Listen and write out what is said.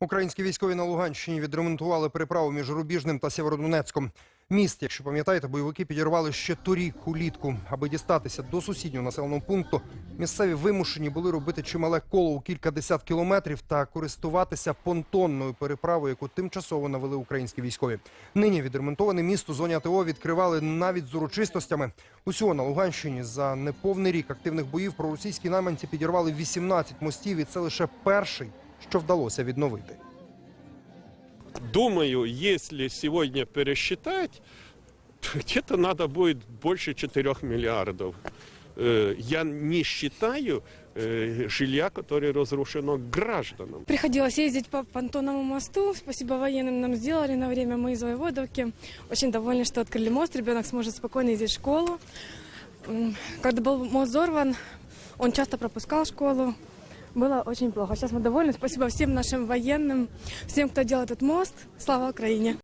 Українські військові на Луганщині відремонтували переправу між Рубіжним та Сєвєродонецьком. Міст, якщо пам'ятаєте, бойовики підірвали ще торік улітку. Аби дістатися до сусіднього населеного пункту, місцеві вимушені були робити чимале коло у кількадесят кілометрів та користуватися понтонною переправою, яку тимчасово навели українські військові. Нині відремонтоване місто зоні АТО відкривали навіть з урочистостями. Усього на Луганщині за неповний рік активних боїв проросійські найманці підірвали 18 мостів, і це лише перший, що вдалося відновити. Думаю, если сегодня пересчитать, то где-то надо будет больше 4 миллиардов. Э, Я не считаю э, жилья, которое разрушено гражданам. Приходилось ездить по понтонному мосту. Спасибо военным нам сделали на время мы из Воеводовки. Очень довольны, что открыли мост. Ребенок сможет спокойно ездить в школу. М, Когда был мост взорван, он часто пропускал школу. Было очень плохо. Сейчас мы довольны. Спасибо всем нашим военным, всем, кто делал этот мост. Слава Украине!